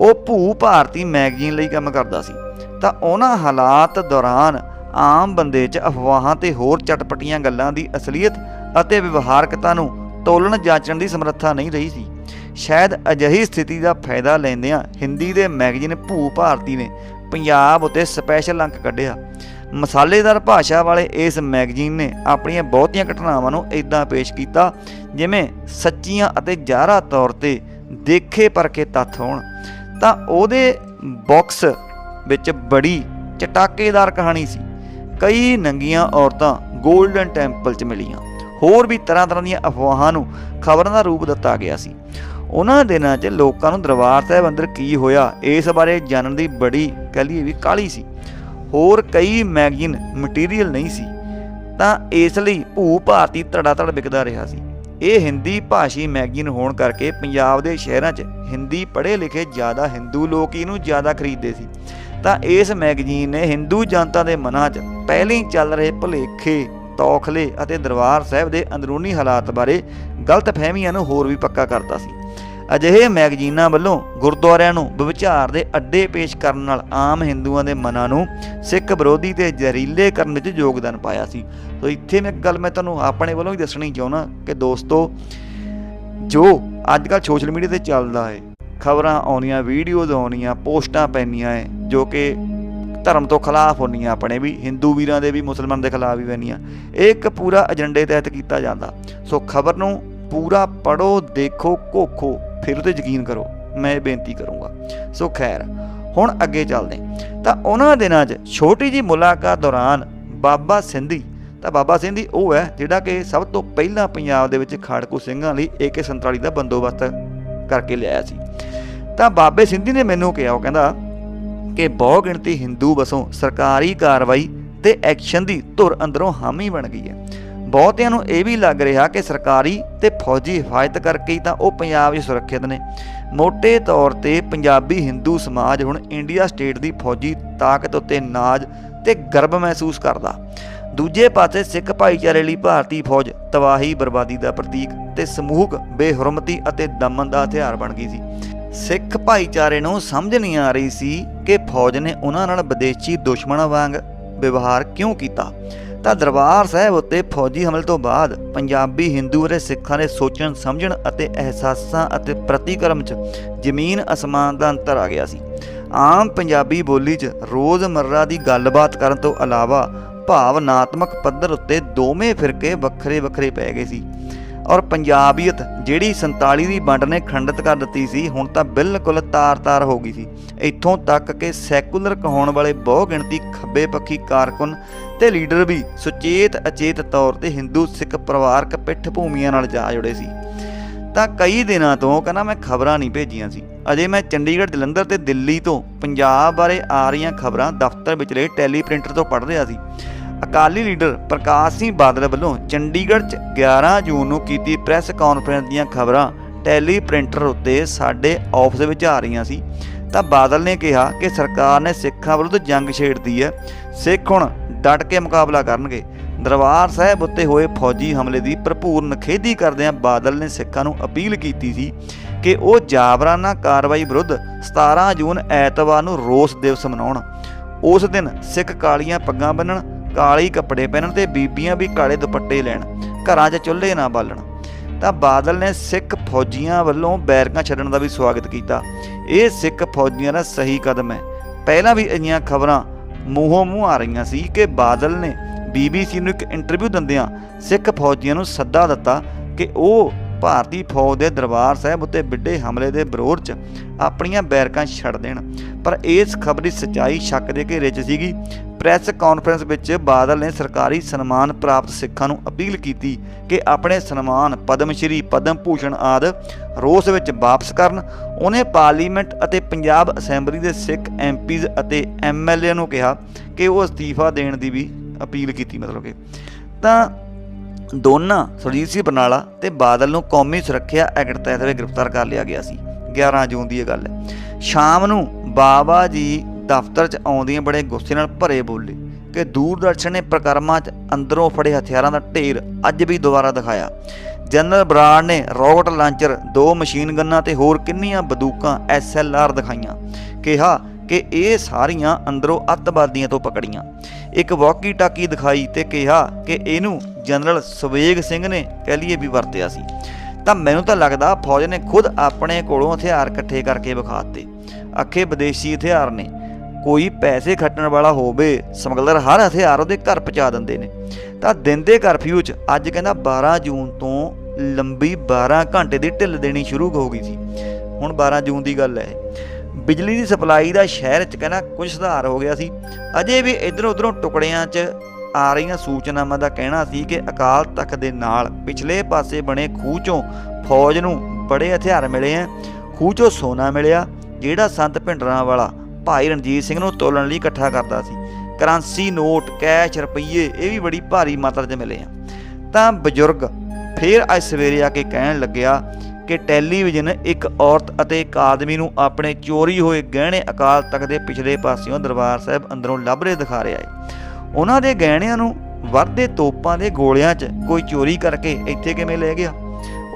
S1: ਉਹ ਭੂ ਭਾਰਤੀ ਮੈਗਜ਼ੀਨ ਲਈ ਕੰਮ ਕਰਦਾ ਸੀ। ਤਾਂ ਉਹਨਾਂ ਹਾਲਾਤ ਦੌਰਾਨ ਆਮ ਬੰਦੇ 'ਚ ਅਫਵਾਹਾਂ ਤੇ ਹੋਰ ਚਟਪਟੀਆਂ ਗੱਲਾਂ ਦੀ ਅਸਲੀਅਤ ਅਤੇ ਵਿਵਹਾਰਕਤਾ ਨੂੰ ਤੋਲਣ ਜਾਂਚਣ ਦੀ ਸਮਰੱਥਾ ਨਹੀਂ ਰਹੀ ਸੀ। ਸ਼ਾਇਦ ਅਜਿਹੀ ਸਥਿਤੀ ਦਾ ਫਾਇਦਾ ਲੈਂਦਿਆਂ ਹਿੰਦੀ ਦੇ ਮੈਗਜ਼ੀਨ ਭੂ ਭਾਰਤੀ ਨੇ ਪੰਜਾਬ ਉਤੇ ਸਪੈਸ਼ਲ ਅੰਕ ਕੱਢਿਆ। ਮਸਾਲੇਦਾਰ ਭਾਸ਼ਾ ਵਾਲੇ ਇਸ ਮੈਗਜ਼ੀਨ ਨੇ ਆਪਣੀਆਂ ਬਹੁਤੀਆਂ ਘਟਨਾਵਾਂ ਨੂੰ ਇਦਾਂ ਪੇਸ਼ ਕੀਤਾ, ਜਿਵੇਂ ਸੱਚੀਆਂ ਅਤੇ ਜ਼ਾਹਰਾ ਤੌਰ ਤੇ ਦੇਖੇ ਪਰਖੇ ਤੱਥ ਹੋਣ। ਤਾਂ ਉਹਦੇ ਬਾਕਸ ਵਿੱਚ ਬੜੀ ਚਟਾਕੇਦਾਰ ਕਹਾਣੀ ਸੀ। ਕਈ ਨੰਗੀਆਂ ਔਰਤਾਂ 골ਡਨ ਟੈਂਪਲ 'ਚ ਮਿਲੀਆਂ। ਹੋਰ ਵੀ ਤਰ੍ਹਾਂ ਤਰ੍ਹਾਂ ਦੀਆਂ ਅਫਵਾਹਾਂ ਨੂੰ ਖਬਰਾਂ ਦਾ ਰੂਪ ਦਿੱਤਾ ਗਿਆ ਸੀ। ਉਹਨਾਂ ਦਿਨਾਂ 'ਚ ਲੋਕਾਂ ਨੂੰ ਦਰਬਾਰ ਸਾਹਿਬ ਅੰਦਰ ਕੀ ਹੋਇਆ, ਇਸ ਬਾਰੇ ਜਾਣਨ ਦੀ ਬੜੀ ਕਹਿ ਲਈਏ ਵੀ ਕਾਹਲੀ ਸੀ। ਹੋਰ ਕਈ ਮੈਗਜ਼ੀਨ ਮਟੀਰੀਅਲ ਨਹੀਂ ਸੀ, ਤਾਂ ਇਸ ਲਈ ਭੂ ਭਾਰਤੀ ਧੜਾ ਧੜ ਵਿਕਦਾ ਰਿਹਾ ਸੀ। ਇਹ ਹਿੰਦੀ ਭਾਸ਼ੀ ਮੈਗਜ਼ੀਨ ਹੋਣ ਕਰਕੇ ਪੰਜਾਬ ਦੇ ਸ਼ਹਿਰਾਂ 'ਚ ਹਿੰਦੀ ਪੜ੍ਹੇ ਲਿਖੇ ਜ਼ਿਆਦਾ ਹਿੰਦੂ ਲੋਕ ਇਹਨੂੰ ਜ਼ਿਆਦਾ ਖਰੀਦਦੇ ਸੀ। ਤਾਂ ਇਸ ਮੈਗਜ਼ੀਨ ਨੇ ਹਿੰਦੂ ਜਨਤਾ ਦੇ ਮਨਾਂ 'ਚ ਪਹਿਲਾਂ ਹੀ ਚੱਲ ਰਹੇ ਭੁਲੇਖੇ, ਤੌਖਲੇ ਅਤੇ ਦਰਬਾਰ ਸਾਹਿਬ ਦੇ ਅੰਦਰੂਨੀ ਹਾਲਾਤ ਬਾਰੇ ਗਲਤ ਫਹਿਮੀਆਂ ਨੂੰ ਹੋਰ ਵੀ ਪੱਕਾ ਕਰਤਾ ਸੀ। ਅਜਿਹੇ ਮੈਗਜ਼ੀਨਾਂ ਵੱਲੋਂ ਗੁਰਦੁਆਰਿਆਂ ਨੂੰ ਵਿਚਾਰ ਦੇ ਅੱਡੇ ਪੇਸ਼ ਕਰਨ ਨਾਲ ਆਮ ਹਿੰਦੂਆਂ ਦੇ ਮਨਾਂ ਨੂੰ ਸਿੱਖ ਵਿਰੋਧੀ ਤੇ ਜ਼ਹਿਰੀਲੇ ਕਰਨ ਵਿੱਚ ਯੋਗਦਾਨ ਪਾਇਆ ਸੀ। ਸੋ ਇੱਥੇ ਮੈਂ ਇੱਕ ਗੱਲ ਮੈਂ ਤੁਹਾਨੂੰ ਆਪਣੇ ਵੱਲੋਂ ਹੀ ਦੱਸਣੀ ਚਾਹੁੰਦਾ ਕਿ ਦੋਸਤੋ, ਜੋ ਅੱਜ ਕੱਲ੍ਹ ਸੋਸ਼ਲ ਮੀਡੀਆ ਤੇ ਚੱਲਦਾ ਹੈ, ਖਬਰਾਂ ਆਉਣੀਆਂ ਵੀਡੀਓਜ਼ ਆਉਣੀਆਂ ਪੋਸਟਾਂ ਪੈਣੀਆਂ ਹੈ, ਜੋ ਕਿ ਧਰਮ ਤੋਂ ਖਿਲਾਫ ਹੁੰਦੀਆਂ, ਆਪਣੇ ਵੀ ਹਿੰਦੂ ਵੀਰਾਂ ਦੇ ਵੀ, ਮੁਸਲਮਾਨ ਦੇ ਖਿਲਾਫ ਵੀ ਪੈਣੀਆਂ ਇਹ ਇੱਕ ਪੂਰਾ ਏਜੰਡੇ ਤਹਿਤ ਕੀਤਾ ਜਾਂਦਾ। ਸੋ ਖਬਰ ਨੂੰ ਪੂਰਾ ਪੜੋ ਦੇਖੋ, ਘੋਖੋ। ਫਿਰ ਉਤੇ ਯਕੀਨ ਕਰੋ, ਮੈਂ ਇਹ ਬੇਨਤੀ ਕਰੂੰਗਾ। ਸੋ ਖੈਰ, ਹੁਣ ਅੱਗੇ ਚੱਲਦੇ ਤਾਂ ਉਹਨਾਂ ਦਿਨਾਂ 'ਚ ਛੋਟੀ ਜੀ ਮੁਲਾਕਾਤ ਦੌਰਾਨ ਬਾਬਾ ਸਿੰਧੀ, ਤਾਂ ਬਾਬਾ ਸਿੰਧੀ ਉਹ ਹੈ ਜਿਹੜਾ ਕਿ ਸਭ ਤੋਂ ਪਹਿਲਾਂ ਪੰਜਾਬ ਦੇ ਵਿੱਚ ਖਾੜਕੂ ਸਿੰਘਾਂ ਲਈ AK47 ਦਾ ਬੰਦੋਬਸਤ ਕਰਕੇ ਲਿਆਇਆ ਸੀ। ਤਾਂ ਬਾਬੇ ਸਿੰਧੀ ਨੇ ਮੈਨੂੰ ਕਿਹਾ, ਉਹ ਕਹਿੰਦਾ ਕਿ ਬਹੁ ਗਿਣਤੀ ਹਿੰਦੂ ਵਸੋਂ ਸਰਕਾਰੀ ਕਾਰਵਾਈ ਤੇ ਐਕਸ਼ਨ ਦੀ ਧੁਰ ਅੰਦਰੋਂ ਹਾਮੀ ਬਣ ਗਈ ਹੈ। ਬਹੁਤਿਆਂ ਨੂੰ ਇਹ ਵੀ ਲੱਗ ਰਿਹਾ ਕਿ ਸਰਕਾਰੀ ਤੇ ਫੌਜੀ ਹਿਫਾਜ਼ਤ ਕਰਕੇ ਹੀ ਤਾਂ ਉਹ ਪੰਜਾਬ 'ਚ ਸੁਰੱਖਿਅਤ ਨੇ। ਮੋٹے ਤੌਰ ਤੇ ਪੰਜਾਬੀ ਹਿੰਦੂ ਸਮਾਜ ਹੁਣ ਇੰਡੀਆ ਸਟੇਟ ਦੀ ਫੌਜੀ ਤਾਕਤ ਉੱਤੇ ਨਾਜ਼ ਤੇ ਗਰਵ ਮਹਿਸੂਸ ਕਰਦਾ। ਦੂਜੇ ਪਾਸੇ ਸਿੱਖ ਭਾਈਚਾਰੇ ਲਈ ਭਾਰਤੀ ਫੌਜ ਤਬਾਹੀ, ਬਰਬਾਦੀ ਦਾ ਪ੍ਰਤੀਕ ਤੇ ਸਮੂਹਕ ਬੇਹਰਮਤੀ ਅਤੇ ਦਮਨ ਦਾ ਹਥਿਆਰ ਬਣ ਗਈ ਸੀ। ਸਿੱਖ ਭਾਈਚਾਰੇ ਨੂੰ ਸਮਝ ਨਹੀਂ ਆ ਰਹੀ ਸੀ ਕਿ ਫੌਜ ਨੇ ਉਹਨਾਂ ਨਾਲ ਵਿਦੇਸ਼ੀ ਦੁਸ਼ਮਣਾਂ ਵਾਂਗ ਵਿਵਹਾਰ ਕਿਉਂ ਕੀਤਾ। ਤਾਂ ਦਰਬਾਰ ਸਾਹਿਬ ਉੱਤੇ ਫੌਜੀ ਹਮਲੇ ਤੋਂ ਬਾਅਦ ਪੰਜਾਬੀ, ਹਿੰਦੂ ਅਤੇ ਸਿੱਖਾਂ ਦੇ ਸੋਚਣ, ਸਮਝਣ ਅਤੇ ਅਹਿਸਾਸਾਂ ਅਤੇ ਪ੍ਰਤੀਕਰਮ 'ਚ ਜ਼ਮੀਨ ਅਸਮਾਨ ਦਾ ਅੰਤਰ ਆ ਗਿਆ ਸੀ। ਆਮ ਪੰਜਾਬੀ ਬੋਲੀ 'ਚ ਰੋਜ਼ਮਰਰਾ ਦੀ ਗੱਲਬਾਤ ਕਰਨ ਤੋਂ ਇਲਾਵਾ ਭਾਵਨਾਤਮਕ ਪੱਧਰ ਉੱਤੇ ਦੋਵੇਂ ਫਿਰਕੇ ਵੱਖਰੇ ਵੱਖਰੇ ਪੈ ਗਏ ਸੀ। ਔਰ ਪੰਜਾਬੀਅਤ ਜਿਹੜੀ 47 ਦੀ ਵੰਡ ਨੇ ਖੰਡਿਤ ਕਰ ਦਿੱਤੀ ਸੀ, ਹੁਣ ਤਾਂ ਬਿਲਕੁਲ ਤਾਰ-ਤਾਰ ਹੋ ਗਈ ਸੀ। ਇੱਥੋਂ ਤੱਕ ਕਿ ਸੈਕੂਲਰ ਕਹਾਉਣ ਵਾਲੇ ਬਹੁ ਗਿਣਤੀ ਖੱਬੇ ਪੱਖੀ ਕਾਰਕੁਨ ਤੇ ਲੀਡਰ ਵੀ ਸੁਚੇਤ, ਅਚੇਤ ਤੌਰ ਤੇ ਹਿੰਦੂ, ਸਿੱਖ ਪਰਿਵਾਰਕ ਪਿੱਠ ਭੂਮੀਆਂ ਨਾਲ ਜਾ ਜੁੜੇ ਸੀ। ਤਾਂ ਕਈ ਦਿਨਾਂ ਤੋਂ ਕਹਿੰਦਾ ਮੈਂ ਖਬਰਾਂ ਨਹੀਂ ਭੇਜੀਆਂ ਸੀ। ਅਜੇ ਮੈਂ ਚੰਡੀਗੜ੍ਹ, ਜਲੰਧਰ ਤੇ ਦਿੱਲੀ ਤੋਂ ਪੰਜਾਬ ਬਾਰੇ ਆ ਰਹੀਆਂ ਖਬਰਾਂ ਦਫ਼ਤਰ ਵਿਚਲੇ ਟੈਲੀਪ੍ਰਿੰਟਰ ਤੋਂ ਪੜ੍ਹ ਰਿਹਾ ਸੀ। ਅਕਾਲੀ ਲੀਡਰ ਪ੍ਰਕਾਸ਼ ਸਿੰਘ ਬਾਦਲ ਵੱਲੋਂ ਚੰਡੀਗੜ੍ਹ 'ਚ 11 ਜੂਨ ਨੂੰ ਕੀਤੀ ਪ੍ਰੈਸ ਕਾਨਫਰੰਸ ਦੀਆਂ ਖਬਰਾਂ ਟੈਲੀਪ੍ਰਿੰਟਰ ਉੱਤੇ ਸਾਡੇ ਆਫਿਸ ਵਿੱਚ ਆ ਰਹੀਆਂ ਸੀ। ਤਾਂ ਬਾਦਲ ਨੇ ਕਿਹਾ ਕਿ ਸਰਕਾਰ ਨੇ ਸਿੱਖਾਂ ਵਿਰੁੱਧ ਜੰਗ ਛੇੜਦੀ ਹੈ। ਸਿੱਖ ਹੁਣ ਡਟ ਕੇ ਮੁਕਾਬਲਾ ਕਰਨਗੇ। ਦਰਬਾਰ ਸਾਹਿਬ ਉੱਤੇ ਹੋਏ ਫੌਜੀ ਹਮਲੇ ਦੀ ਭਰਪੂਰ ਨਖੇਦੀ ਕਰਦਿਆਂ ਬਾਦਲ ਨੇ ਸਿੱਖਾਂ ਨੂੰ ਅਪੀਲ ਕੀਤੀ ਸੀ ਕਿ ਉਹ ਜਾਬਰਾਨਾ ਕਾਰਵਾਈ ਵਿਰੁੱਧ 17 ਜੂਨ ਐਤਵਾਰ ਨੂੰ ਰੋਸ ਦਿਵਸ ਮਨਾਉਣ। ਉਸ ਦਿਨ ਸਿੱਖ ਕਾਲੀਆਂ ਪੱਗਾਂ ਬੰਨਣ ਕਾਲੀ ਕੱਪੜੇ ਪਹਿਨਣ ਤੇ ਬੀਬੀਆਂ ਵੀ ਕਾਲੇ ਦੁਪੱਟੇ ਲੈਣ। ਘਰਾਂ 'ਚ ਚੁੱਲ੍ਹੇ ਨਾ ਬਾਲਣ। ਤਾਂ ਬਾਦਲ ਨੇ ਸਿੱਖ ਫੌਜੀਆਂ ਵੱਲੋਂ ਬੈਰਕਾਂ ਛੱਡਣ ਦਾ ਵੀ ਸਵਾਗਤ ਕੀਤਾ। ਇਹ ਸਿੱਖ ਫੌਜੀਆਂ ਦਾ ਸਹੀ ਕਦਮ ਹੈ। ਪਹਿਲਾਂ ਵੀ ਅਜਿਹੀਆਂ ਖਬਰਾਂ ਮੂੰਹੋਂ ਮੂੰਹ ਆ ਰਹੀਆਂ ਸੀ ਕਿ ਬਾਦਲ ਨੇ ਬੀਬੀਸੀ ਨੂੰ ਇੱਕ ਇੰਟਰਵਿਊ ਦਿੰਦਿਆਂ ਸਿੱਖ ਫੌਜੀਆਂ ਨੂੰ ਸੱਦਾ ਦਿੱਤਾ ਕਿ ਉਹ ਭਾਰਤੀ ਫੌਜ ਦੇ ਦਰਬਾਰ ਸਾਹਿਬ ਉੱਤੇ ਵਿੱਢੇ ਹਮਲੇ ਦੇ ਵਿਰੋਧ 'ਚ ਆਪਣੀਆਂ ਬੈਰਕਾਂ ਛੱਡ ਦੇਣ। ਪਰ ਇਸ ਖਬਰ ਦੀ ਸੱਚਾਈ ਸ਼ੱਕ ਦੇ ਘੇਰੇ 'ਚ ਸੀਗੀ ਪ੍ਰੈਸ ਕਾਨਫਰੰਸ ਵਿੱਚ ਬਾਦਲ ਨੇ ਸਰਕਾਰੀ ਸਨਮਾਨ ਪ੍ਰਾਪਤ ਸਿੱਖਾਂ ਨੂੰ ਅਪੀਲ ਕੀਤੀ ਕਿ ਆਪਣੇ ਸਨਮਾਨ ਪਦਮ ਸ਼੍ਰੀ ਪਦਮ ਭੂਸ਼ਣ ਆਦ ਰੋਸ ਵਿੱਚ ਵਾਪਸ ਕਰਨ। ਉਹਨੇ ਪਾਰਲੀਮੈਂਟ ਅਤੇ ਪੰਜਾਬ ਅਸੈਂਬਲੀ ਦੇ ਸਿੱਖ ਐਮਪੀਜ਼ ਅਤੇ ਐਮਐਲਏ ਨੂੰ ਕਿਹਾ ਕਿ ਉਹ ਅਸਤੀਫਾ ਦੇਣ ਦੀ ਵੀ ਅਪੀਲ ਕੀਤੀ ਮਤਲਬ ਕਿ। ਤਾਂ ਦੋਨਾਂ ਸੁਰਜੀਤ ਸਿੰਘ ਬਰਨਾਲਾ ਤੇ ਬਾਦਲ ਨੂੰ ਕੌਮੀ ਸੁਰੱਖਿਆ ਐਕਟ ਤਹਿਤ ਗ੍ਰਿਫਤਾਰ ਕਰ ਲਿਆ ਗਿਆ ਸੀ। 11 ਜੂਨ ਦੀ ਇਹ ਗੱਲ ਹੈ। ਸ਼ਾਮ ਨੂੰ ਬਾਬਾ ਜੀ ਦਫ਼ਤਰ 'ਚ ਆਉਂਦੀਆਂ ਬੜੇ ਗੁੱਸੇ ਨਾਲ ਭਰੇ ਬੋਲੇ ਕਿ ਦੂਰਦਰਸ਼ਨ ਨੇ ਪ੍ਰਕਰਮਾਂ 'ਚ ਅੰਦਰੋਂ ਫੜੇ ਹਥਿਆਰਾਂ ਦਾ ਢੇਰ ਅੱਜ ਵੀ ਦੁਬਾਰਾ ਦਿਖਾਇਆ। ਜਨਰਲ ਬਰਾੜ ਨੇ ਰਾਕਟ ਲਾਂਚਰ, ਦੋ ਮਸ਼ੀਨ ਗੰਨਾਂ ਤੇ ਹੋਰ ਕਿੰਨੀਆਂ ਬੰਦੂਕਾਂ ਐਸਐਲਆਰ ਦਿਖਾਈਆਂ, ਕਿਹਾ ਕਿ ਇਹ ਸਾਰੀਆਂ ਅੰਦਰੋਂ ਅੱਤਵਾਦੀਆਂ ਤੋਂ ਪਕੜੀਆਂ। ਇੱਕ ਵਾਕੀ ਟਾਕੀ ਦਿਖਾਈ ਤੇ ਕਿਹਾ ਕਿ ਇਹਨੂੰ ਜਨਰਲ ਸਵੇਗ ਸਿੰਘ ਨੇ ਕਹਿ ਲਈਏ ਵੀ ਵਰਤਿਆ ਸੀ। ਤਾਂ ਮੈਨੂੰ ਤਾਂ ਲੱਗਦਾ ਫੌਜ ਨੇ ਖੁਦ ਆਪਣੇ ਕੋਲੋਂ ਹਥਿਆਰ ਇਕੱਠੇ ਕਰਕੇ ਵਿਖਾਤੇ ਅੱਖੇ ਵਿਦੇਸ਼ੀ ਹਥਿਆਰ ਨੇ। ਕੋਈ ਪੈਸੇ ਖੱਟਣ ਵਾਲਾ ਹੋਵੇ, ਸਮਗਲਰ ਹਰ ਹਥਿਆਰ ਉਹਦੇ ਘਰ ਪਹੁੰਚਾ ਦਿੰਦੇ ਨੇ। ਤਾਂ ਦਿਨ ਦੇ ਕਰਫਿਊ 'ਚ ਅੱਜ ਕਹਿੰਦਾ 12 ਜੂਨ ਤੋਂ ਲੰਬੀ 12 ਘੰਟੇ ਦੀ ਢਿੱਲ ਦੇਣੀ ਸ਼ੁਰੂ ਹੋ ਗਈ ਸੀ। ਹੁਣ 12 ਜੂਨ ਦੀ ਗੱਲ ਹੈ। ਬਿਜਲੀ ਦੀ ਸਪਲਾਈ ਦਾ ਸ਼ਹਿਰ 'ਚ ਕਹਿੰਦਾ ਕੁਝ ਸੁਧਾਰ ਹੋ ਗਿਆ ਸੀ। ਅਜੇ ਵੀ ਇਧਰ ਉਧਰੋਂ ਟੁਕੜਿਆਂ 'ਚ ਆ ਰਹੀਆਂ ਸੂਚਨਾਵਾਂ ਦਾ ਕਹਿਣਾ ਸੀ ਕਿ ਅਕਾਲ ਤਖਤ ਦੇ ਨਾਲ ਪਿਛਲੇ ਪਾਸੇ ਬਣੇ ਖੂਹ 'ਚੋਂ ਫੌਜ ਨੂੰ ਬੜੇ ਹਥਿਆਰ ਮਿਲੇ ਆ ਖੂਹ 'ਚੋਂ ਸੋਨਾ ਮਿਲਿਆ, ਜਿਹੜਾ ਸੰਤ ਭਿੰਡਰਾਂ ਵਾਲਾ ਭਾਈ ਰਣਜੀਤ ਸਿੰਘ ਨੂੰ ਤੋਲਣ ਲਈ ਇਕੱਠਾ ਕਰਦਾ ਸੀ। ਕਰੰਸੀ ਨੋਟ, ਕੈਸ਼, ਰੁਪਈਏ, ਇਹ ਵੀ ਬੜੀ ਭਾਰੀ ਮਾਤਰਾ 'ਚ ਮਿਲੇ ਆ। ਤਾਂ ਬਜ਼ੁਰਗ ਫੇਰ ਅੱਜ ਸਵੇਰੇ ਆ ਕੇ ਕਹਿਣ ਲੱਗਿਆ ਕਿ ਟੈਲੀਵਿਜ਼ਨ ਇੱਕ ਔਰਤ ਅਤੇ ਇੱਕ ਆਦਮੀ ਨੂੰ ਆਪਣੇ ਚੋਰੀ ਹੋਏ ਗਹਿਣੇ ਅਕਾਲ ਤਖਤ ਦੇ ਪਿਛਲੇ ਪਾਸਿਓਂ ਦਰਬਾਰ ਸਾਹਿਬ ਅੰਦਰੋਂ ਲੱਭ ਰਹੇ ਦਿਖਾ ਰਿਹਾ ਹੈ ਉਹਨਾਂ ਦੇ ਗਹਿਣਿਆਂ ਨੂੰ ਵੱਧਦੇ ਤੋਪਾਂ ਦੇ ਗੋਲਿਆਂ 'ਚ ਕੋਈ ਚੋਰੀ ਕਰਕੇ ਇੱਥੇ ਕਿਵੇਂ ਲੈ ਗਿਆ?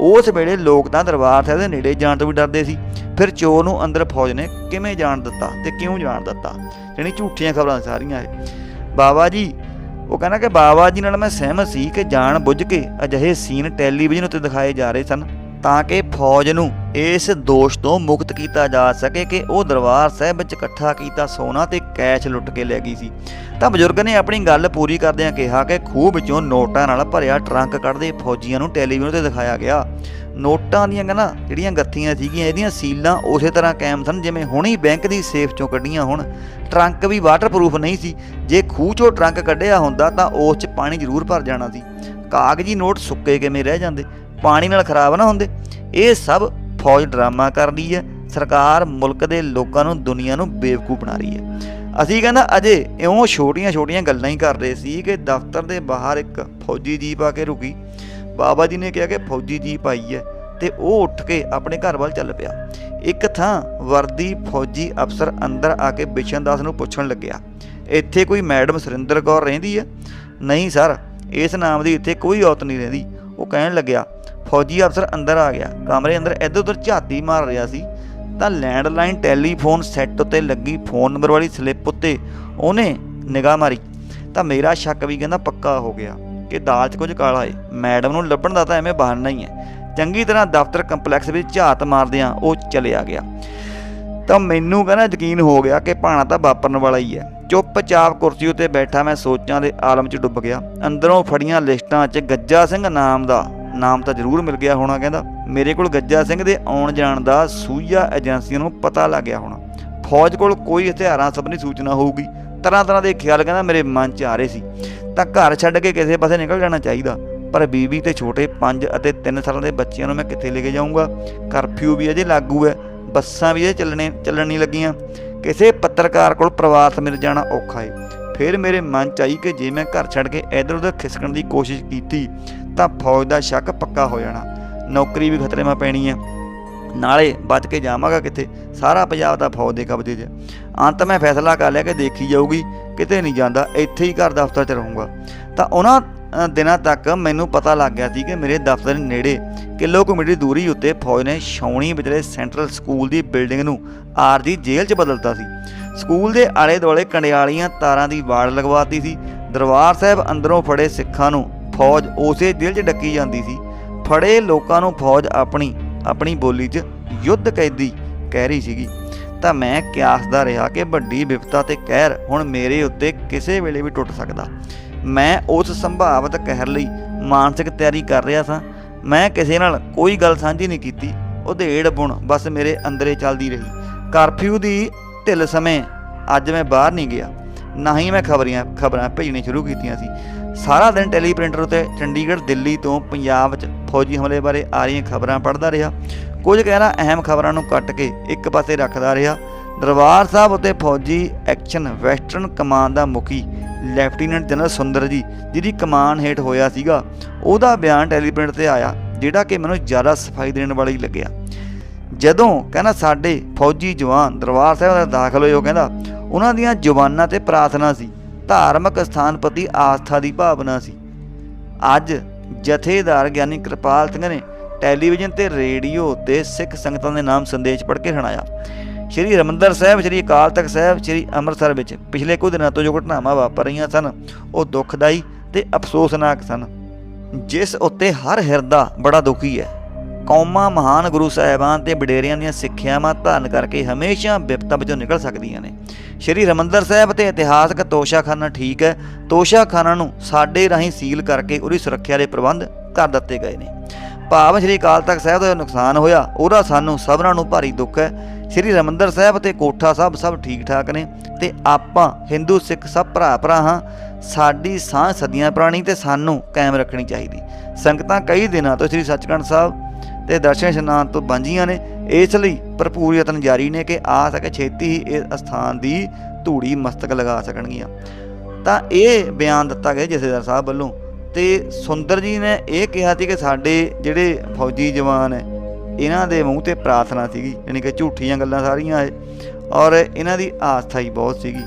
S1: ਉਸ ਵੇਲੇ ਲੋਕ ਤਾਂ ਦਰਬਾਰ ਸਾਹਿਬ ਦੇ ਨੇੜੇ ਜਾਣ ਤੋਂ ਵੀ ਡਰਦੇ ਸੀ। ਫਿਰ ਚੋਰ ਨੂੰ ਅੰਦਰ ਫੌਜ ਨੇ ਕਿਵੇਂ ਜਾਣ ਦਿੱਤਾ ਤੇ ਕਿਉਂ ਜਾਣ ਦਿੱਤਾ? ਜਿਹੜੀ ਝੂਠੀਆਂ ਖਬਰਾਂ ਸਾਰੀਆਂ ਇਹ। ਬਾਬਾ ਜੀ, ਉਹ ਕਹਿੰਦਾ ਕਿ ਬਾਬਾ ਜੀ ਨਾਲ ਮੈਂ ਸਹਿਮਤ ਸੀ ਕਿ ਜਾਣ ਬੁੱਝ ਕੇ ਅਜਿਹੇ ਸੀਨ ਟੈਲੀਵਿਜ਼ਨ ਉੱਤੇ ਦਿਖਾਏ ਜਾ ਰਹੇ ਸਨ। ਤਾਂ ਕਿ ਫੌਜ ਨੂੰ ਇਸ ਦੋਸ਼ ਤੋਂ ਮੁਕਤ ਕੀਤਾ ਜਾ ਸਕੇ ਕਿ ਉਹ ਦਰਬਾਰ ਸਾਹਿਬ ਵਿੱਚ ਇਕੱਠਾ ਕੀਤਾ ਸੋਨਾ ਤੇ ਕੈਸ਼ ਲੁੱਟ ਕੇ ਲੈ ਗਈ ਸੀ। ਤਾਂ ਬਜ਼ੁਰਗ ਨੇ ਆਪਣੀ ਗੱਲ ਪੂਰੀ ਕਰਦਿਆਂ ਕਿਹਾ ਕਿ ਖੂਹ ਵਿੱਚੋਂ ਨੋਟਾਂ ਨਾਲ ਭਰਿਆ ਟਰੰਕ ਕੱਢਦੇ ਫੌਜੀਆਂ ਨੂੰ ਟੈਲੀਵਿਜ਼ਨ ਤੇ ਦਿਖਾਇਆ ਗਿਆ। ਨੋਟਾਂ ਦੀਆਂ ਕਹਿੰਦਾ ਜਿਹੜੀਆਂ ਗੱਥੀਆਂ ਸੀਗੀਆਂ, ਇਹਦੀਆਂ ਸੀਲਾਂ ਉਸੇ ਤਰ੍ਹਾਂ ਕਾਇਮ ਸਨ ਜਿਵੇਂ ਹੁਣੀ ਬੈਂਕ ਦੀ ਸੇਫ ਚੋਂ ਕੱਢੀਆਂ ਹੁਣ। ਟਰੰਕ ਵੀ ਵਾਟਰਪ੍ਰੂਫ ਨਹੀਂ ਸੀ। ਜੇ ਖੂਹ ਚੋਂ ਟਰੰਕ ਕੱਢਿਆ ਹੁੰਦਾ ਤਾਂ ਉਸ 'ਚ ਪਾਣੀ ਜ਼ਰੂਰ ਭਰ ਜਾਣਾ ਸੀ। ਕਾਗਜ਼ੀ ਨੋਟ ਸੁੱਕੇ ਕਿਵੇਂ ਰਹਿ ਜਾਂਦੇ? ਪਾਣੀ ਨਾਲ ਖਰਾਬ ਨਾ ਹੁੰਦੇ। ਇਹ ਸਭ ਫੌਜ ਡਰਾਮਾ ਕਰ ਰਹੀ ਹੈ। ਸਰਕਾਰ ਮੁਲਕ ਦੇ ਲੋਕਾਂ ਨੂੰ, ਦੁਨੀਆ ਨੂੰ ਬੇਵਕੂਫ ਬਣਾ ਰਹੀ ਹੈ। ਅਸੀਂ ਕਹਿੰਦਾ ਅਜੇ ਇਉਂ ਛੋਟੀਆਂ-ਛੋਟੀਆਂ ਗੱਲਾਂ ਹੀ ਕਰ ਰਹੇ ਸੀ ਕਿ ਦਫ਼ਤਰ ਦੇ ਬਾਹਰ ਇੱਕ ਫੌਜੀ ਜੀਪ ਆ ਕੇ ਰੁਕੀ। ਬਾਬਾ ਜੀ ਨੇ ਕਿਹਾ ਕਿ ਫੌਜੀ ਜੀਪ ਆਈ ਹੈ ਤੇ ਉਹ ਉੱਠ ਕੇ ਆਪਣੇ ਘਰ ਵੱਲ ਚੱਲ ਪਿਆ। ਇੱਕ ਥਾਂ ਵਰਦੀ ਫੌਜੀ ਅਫਸਰ ਅੰਦਰ ਆ ਕੇ ਬਿਸ਼ਨ ਦਾਸ ਨੂੰ ਪੁੱਛਣ ਲੱਗਿਆ, ਇੱਥੇ ਕੋਈ ਮੈਡਮ ਸੁਰਿੰਦਰ ਕੌਰ ਰਹਿੰਦੀ ਹੈ? ਨਹੀਂ ਸਰ, ਇਸ ਨਾਮ ਦੀ ਇੱਥੇ ਕੋਈ ਔਰਤ ਨਹੀਂ ਰਹਿੰਦੀ। ਉਹ ਕਹਿਣ ਲੱਗਿਆ ਫੌਜੀ ਅਫਸਰ ਅੰਦਰ ਆ ਗਿਆ। ਕਮਰੇ ਅੰਦਰ ਇੱਧਰ ਉੱਧਰ ਝਾਤੀ ਮਾਰ ਰਿਹਾ ਸੀ। ਤਾਂ ਲੈਂਡਲਾਈਨ ਟੈਲੀਫੋਨ ਸੈੱਟ ਉੱਤੇ ਲੱਗੀ। ਫੋਨ ਨੰਬਰ ਵਾਲੀ ਸਲਿੱਪ ਉੱਤੇ ਉਹਨੇ ਨਿਗਾਹ ਮਾਰੀ। ਤਾਂ ਮੇਰਾ ਸ਼ੱਕ ਵੀ ਕਹਿੰਦਾ ਪੱਕਾ ਹੋ ਗਿਆ ਕਿ ਦਾਲ 'ਚ ਕੁਝ ਕਾਲਾ ਏ। ਮੈਡਮ ਨੂੰ ਲੱਭਣ ਦਾ ਤਾਂ ਐਵੇਂ ਬਹਾਨਾ ਹੀ ਹੈ। ਚੰਗੀ ਤਰ੍ਹਾਂ ਦਫ਼ਤਰ ਕੰਪਲੈਕਸ ਵਿੱਚ ਝਾਤ ਮਾਰਦਿਆਂ ਉਹ ਚਲਿਆ ਗਿਆ। ਤਾਂ ਮੈਨੂੰ ਕਹਿੰਦਾ ਯਕੀਨ ਹੋ ਗਿਆ ਕਿ ਭਾਣਾ ਤਾਂ ਵਾਪਰਨ ਵਾਲਾ ਹੀ ਹੈ। ਚੁੱਪਚਾਪ ਕੁਰਸੀ ਉੱਤੇ ਬੈਠਾ ਮੈਂ ਸੋਚਾਂ ਦੇ ਆਲਮ 'ਚ ਡੁੱਬ ਗਿਆ। ਅੰਦਰੋਂ ਫੜੀਆਂ ਲਿਸਟਾਂ 'ਚ ਗੱਜਾ ਸਿੰਘ ਨਾਮ ਦਾ ਨਾਮ ਤਾਂ ਜ਼ਰੂਰ ਮਿਲ ਗਿਆ ਹੋਣਾ, ਕਹਿੰਦਾ, ਮੇਰੇ ਕੋਲ ਗੱਜਾ ਸਿੰਘ ਦੇ ਆਉਣ ਜਾਣ ਦਾ ਸੂਈਆ ਏਜੰਸੀਆਂ ਨੂੰ ਪਤਾ ਲੱਗ ਗਿਆ ਹੋਣਾ। ਫੌਜ ਕੋਲ ਕੋਈ ਹਥਿਆਰਾਂ ਸੰਬੰਧੀ ਸੂਚਨਾ ਹੋਊਗੀ। ਤਰ੍ਹਾਂ ਤਰ੍ਹਾਂ ਦੇ ਖਿਆਲ ਕਹਿੰਦਾ ਮੇਰੇ ਮਨ 'ਚ ਆ ਰਹੇ ਸੀ। ਤਾਂ ਘਰ ਛੱਡ ਕੇ ਕਿਸੇ ਪਾਸੇ ਨਿਕਲ ਜਾਣਾ ਚਾਹੀਦਾ। ਪਰ ਬੀਬੀ ਤੇ ਛੋਟੇ 5 ਅਤੇ 3 ਸਾਲਾਂ ਦੇ ਬੱਚਿਆਂ ਨੂੰ ਮੈਂ ਕਿੱਥੇ ਲੈ ਕੇ ਜਾਊਂਗਾ? ਕਰਫਿਊ ਵੀ ਅਜੇ ਲਾਗੂ ਹੈ। ਬੱਸਾਂ ਵੀ ਅਜੇ ਚੱਲਣੇ, ਚੱਲਣ ਨਹੀਂ ਲੱਗੀਆਂ। ਕਿਸੇ ਪੱਤਰਕਾਰ ਕੋਲ ਪਰਿਵਾਰ ਸਮੇਤ ਜਾਣਾ ਔਖਾ ਹੈ ਫਿਰ ਮੇਰੇ ਮਨ ਚ ਆਈ ਕਿ ਜੇ ਮੈਂ ਘਰ ਛੱਡ ਕੇ ਇਧਰ ਉਧਰ ਖਿਸਕਣ ਦੀ ਕੋਸ਼ਿਸ਼ ਕੀਤੀ ਤਾਂ ਫੌਜ ਦਾ ਸ਼ੱਕ ਪੱਕਾ ਹੋ ਜਾਣਾ। ਨੌਕਰੀ ਵੀ ਖਤਰੇ 'ਮਾ ਪੈਣੀ ਹੈ ਨਾਲੇ ਬਚ ਕੇ ਜਾਵਾਂਗਾ ਕਿੱਥੇ? ਸਾਰਾ ਪੰਜਾਬ ਦਾ ਫੌਜ ਦੇ ਕਬਜ਼ੇ 'ਚ ਅੰਤ ਮੈਂ ਫੈਸਲਾ ਕਰ ਲਿਆ ਕਿ ਦੇਖੀ ਜਾਊਗੀ, ਕਿਤੇ ਨਹੀਂ ਜਾਂਦਾ, ਇੱਥੇ ਹੀ ਘਰ ਦਫ਼ਤਰ 'ਚ ਰਹੂੰਗਾ। ਤਾਂ ਉਹਨਾਂ ਦਿਨਾਂ ਤੱਕ ਮੈਨੂੰ ਪਤਾ ਲੱਗ ਗਿਆ ਸੀ ਕਿ ਮੇਰੇ ਦਫ਼ਤਰ ਦੇ ਨੇੜੇ ਕਿਲੋਮੀਟਰ ਦੀ ਦੂਰੀ ਉੱਤੇ ਫੌਜ ਨੇ ਛਾਉਣੀ ਵਿਚਲੇ ਸੈਂਟਰਲ ਸਕੂਲ ਦੀ ਬਿਲਡਿੰਗ ਨੂੰ ਆਰ ਦੀ ਜੇਲ੍ਹ 'ਚ ਬਦਲਤਾ ਸੀ। ਸਕੂਲ ਦੇ ਆਲੇ ਦੁਆਲੇ ਕੰਡਿਆਲੀਆਂ ਤਾਰਾਂ ਦੀ ਵਾੜ ਲਗਵਾਤੀ ਸੀ। ਦਰਬਾਰ ਸਾਹਿਬ ਅੰਦਰੋਂ ਫੜੇ ਸਿੱਖਾਂ ਨੂੰ ਫੌਜ ਉਸੇ ਜੇਲ੍ਹ 'ਚ ਡੱਕੀ ਜਾਂਦੀ ਸੀ। ਫੜੇ ਲੋਕਾਂ ਨੂੰ ਫੌਜ ਆਪਣੀ ਆਪਣੀ ਬੋਲੀ 'ਚ ਯੁੱਧ ਕੈਦੀ ਕਹਿ ਰਹੀ ਸੀਗੀ। ਤਾਂ ਮੈਂ ਕਿਆਸਦਾ ਰਿਹਾ ਕਿ ਵੱਡੀ ਵਿਪਤਾ ਤੇ ਕਹਿਰ ਹੁਣ ਮੇਰੇ ਉੱਤੇ ਕਿਸੇ ਵੇਲੇ ਵੀ ਟੁੱਟ ਸਕਦਾ। ਮੈਂ ਉਸ ਸੰਭਾਵਿਤ ਕਹਿਰ ਲਈ ਮਾਨਸਿਕ ਤਿਆਰੀ ਕਰ ਰਿਹਾ ਸਾਂ। ਮੈਂ ਕਿਸੇ ਨਾਲ ਕੋਈ ਗੱਲ ਸਾਂਝੀ ਨਹੀਂ ਕੀਤੀ। ਉਧੇੜ ਬੁਣ ਬਸ ਮੇਰੇ ਅੰਦਰੇ ਚੱਲਦੀ ਰਹੀ। ਕਰਫਿਊ ਦੀ ਢਿੱਲ ਸਮੇਂ ਅੱਜ ਮੈਂ ਬਾਹਰ ਨਹੀਂ ਗਿਆ। ਨਾ ਹੀ ਮੈਂ ਖਬਰੀਆਂ, ਖਬਰਾਂ ਭੇਜਣੀਆਂ ਸ਼ੁਰੂ ਕੀਤੀਆਂ ਸੀ। ਸਾਰਾ ਦਿਨ ਟੈਲੀਪ੍ਰਿੰਟਰ ਉਤੇ ਚੰਡੀਗੜ੍ਹ, ਦਿੱਲੀ ਤੋਂ ਪੰਜਾਬ 'ਚ ਫੌਜੀ ਹਮਲੇ ਬਾਰੇ ਆ ਰਹੀਆਂ ਖਬਰਾਂ ਪੜ੍ਹਦਾ ਰਿਹਾ। ਕੁਝ ਕਹਿਣਾ ਅਹਿਮ ਖਬਰਾਂ ਨੂੰ ਕੱਟ ਕੇ ਇੱਕ ਪਾਸੇ ਰੱਖਦਾ ਰਿਹਾ। ਦਰਬਾਰ ਸਾਹਿਬ ਉਤੇ ਫੌਜੀ ਐਕਸ਼ਨ ਵੈਸਟਰਨ ਕਮਾਂਡ ਦਾ ਮੁਖੀ ਲੈਫਟੀਨੈਂਟ ਜਨਰਲ ਸੁੰਦਰ ਜੀ, ਜਿਹਦੀ ਕਮਾਨ ਹੇਠ ਹੋਇਆ ਸੀਗਾ, ਉਹਦਾ ਬਿਆਨ ਟੈਲੀਪ੍ਰਿੰਟ ਤੇ ਆਇਆ, ਜਿਹੜਾ ਕਿ ਮੈਨੂੰ ਜ਼ਿਆਦਾ ਸਫ਼ਾਈ ਦੇਣ ਵਾਲੀ ਲੱਗਿਆ। ਜਦੋਂ ਕਹਿੰਦਾ ਸਾਡੇ ਫੌਜੀ ਜਵਾਨ ਦਰਬਾਰ ਸਾਹਿਬ ਦਾ ਦਾਖਲ ਹੋਏ, ਉਹ ਕਹਿੰਦਾ, ਉਹਨਾਂ ਦੀਆਂ ਜ਼ੁਬਾਨਾਂ ਤੇ ਪ੍ਰਾਰਥਨਾ ਸੀ ਧਾਰਮਿਕ ਸਥਾਨ ਪ੍ਰਤੀ ਆਸਥਾ ਦੀ ਭਾਵਨਾ ਸੀ। ਅੱਜ ਜਥੇਦਾਰ ਗਿਆਨੀ ਕਿਰਪਾਲ ਸਿੰਘ ਨੇ ਟੈਲੀਵਿਜ਼ਨ ਤੇ ਰੇਡੀਓ ਤੇ ਸਿੱਖ ਸੰਗਤਾਂ ਦੇ ਨਾਮ ਸੰਦੇਸ਼ ਪੜ੍ਹ ਕੇ ਸੁਣਾਇਆ ਸ਼੍ਰੀ ਰਮੰਦਰ ਸਾਹਿਬ, ਸ਼੍ਰੀ ਅਕਾਲ ਤਖਤ ਸਾਹਿਬ, ਸ਼੍ਰੀ ਅੰਮ੍ਰਿਤਸਰ ਵਿੱਚ ਪਿਛਲੇ ਕੁਝ ਦਿਨਾਂ ਤੋਂ ਜੋ ਘਟਨਾਵਾਂ ਵਾਪਰ ਰਹੀਆਂ ਸਨ, ਉਹ ਦੁਖਦਾਈ ਤੇ ਅਫਸੋਸਨਾਕ ਸਨ, ਜਿਸ ਉੱਤੇ ਹਰ ਹਿਰਦਾ ਬੜਾ ਦੁਖੀ ਹੈ। ਕੌਮਾਂ ਮਹਾਨ ਗੁਰੂ ਸਾਹਿਬਾਨ ਤੇ ਵਡੇਰਿਆਂ ਦੀਆਂ ਸਿੱਖਿਆਵਾਂ ਧਾਰਨ ਕਰਕੇ ਹਮੇਸ਼ਾ ਵਿਪਤਾ ਵਿੱਚੋਂ ਨਿਕਲ ਸਕਦੀਆਂ ਨੇ। ਸ਼੍ਰੀ ਰਮੰਦਰ ਸਾਹਿਬ ਤੇ ਇਤਿਹਾਸਕ ਤੋਸ਼ਾਖਾਨਾ ਠੀਕ ਹੈ। ਤੋਸ਼ਾਖਾਨਾ ਨੂੰ ਸਾਡੇ ਰਾਹੀਂ ਸੀਲ ਕਰਕੇ ਉਹਦੀ ਸੁਰੱਖਿਆ ਦੇ ਪ੍ਰਬੰਧ ਕਰ ਦਿੱਤੇ ਗਏ ਨੇ। ਭਾਵ ਸ਼੍ਰੀ ਅਕਾਲ ਤਖਤ ਸਾਹਿਬ ਦਾ ਨੁਕਸਾਨ ਹੋਇਆ, ਉਹਦਾ ਸਾਨੂੰ ਸਭਨਾਂ ਨੂੰ ਭਾਰੀ ਦੁੱਖ ਹੈ। ਸ਼੍ਰੀ ਰਮੰਦਰ ਸਾਹਿਬ ਤੇ ਕੋਠਾ ਸਾਹਿਬ ਸਭ ਠੀਕ ਠਾਕ ਨੇ ਤੇ ਆਪਾਂ ਹਿੰਦੂ ਸਿੱਖ ਸਭ ਭਰਾ ਭਰਾ ਹਾਂ। ਸਾਡੀ ਸਾਹ ਸਦੀਆਂ ਪੁਰਾਣੀ ਤੇ ਸਾਨੂੰ ਕਾਇਮ ਰੱਖਣੀ ਚਾਹੀਦੀ। ਸੰਗਤਾਂ ਕਈ ਦਿਨਾਂ ਤੋਂ ਸ਼੍ਰੀ ਸੱਚਖੰਡ ਸਾਹਿਬ ਤੇ ਦਰਸ਼ਨ ਇਸ਼ਨਾਨ ਤੋਂ ਵਾਂਝੀਆਂ ਨੇ। ਇਸ ਲਈ ਭਰਪੂਰ ਯਤਨ ਜਾਰੀ ਨੇ ਕਿ ਆ ਸਕੇ ਛੇਤੀ ਹੀ ਇਸ ਅਸਥਾਨ ਦੀ ਧੂੜੀ ਮਸਤਕ ਲਗਾ ਸਕਣਗੀਆਂ। ਤਾਂ ਇਹ ਬਿਆਨ ਦਿੱਤਾ ਗਿਆ ਜਥੇਦਾਰ ਸਾਹਿਬ ਵੱਲੋਂ ਤੇ ਸੁੰਦਰ ਜੀ ਨੇ ਇਹ ਕਿਹਾ ਸੀ ਕਿ ਸਾਡੇ ਜਿਹੜੇ ਫੌਜੀ ਜਵਾਨ ਹੈ, ਇਹਨਾਂ ਦੇ ਮੂੰਹ ਤੇ ਪ੍ਰਾਰਥਨਾ ਸੀਗੀ, ਯਾਨੀ ਕਿ ਝੂਠੀਆਂ ਗੱਲਾਂ ਸਾਰੀਆਂ ਇਹ, ਔਰ ਇਹਨਾਂ ਦੀ ਆਸਥਾ ਹੀ ਬਹੁਤ ਸੀਗੀ।